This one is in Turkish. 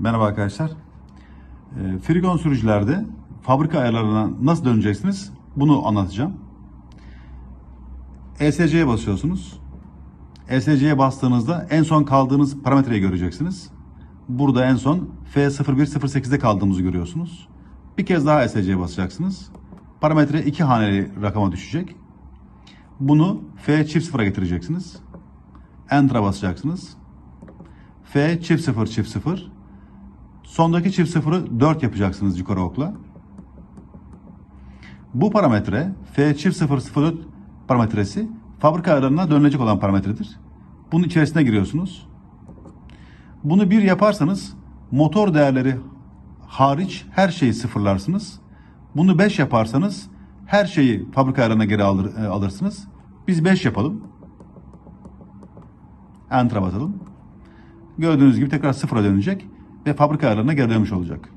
Merhaba arkadaşlar. E, Frigon sürücülerde fabrika ayarlarına nasıl döneceksiniz? Bunu anlatacağım. ESC'ye basıyorsunuz. ESC'ye bastığınızda en son kaldığınız parametreyi göreceksiniz. Burada en son F0108'de kaldığımızı görüyorsunuz. Bir kez daha ESC'ye basacaksınız. Parametre iki haneli rakama düşecek. Bunu F çift sıfıra getireceksiniz. Enter'a basacaksınız. F çift sıfır çift sıfır. Sondaki çift sıfırı 4 yapacaksınız yukarı okla. Bu parametre F çift sıfır sıfır parametresi fabrika ayarlarına dönülecek olan parametredir. Bunun içerisine giriyorsunuz. Bunu bir yaparsanız motor değerleri hariç her şeyi sıfırlarsınız. Bunu 5 yaparsanız her şeyi fabrika ayarlarına geri alır, e, alırsınız. Biz 5 yapalım. Enter'a basalım. Gördüğünüz gibi tekrar sıfıra dönecek ve fabrika ayarlarına geri dönmüş olacak.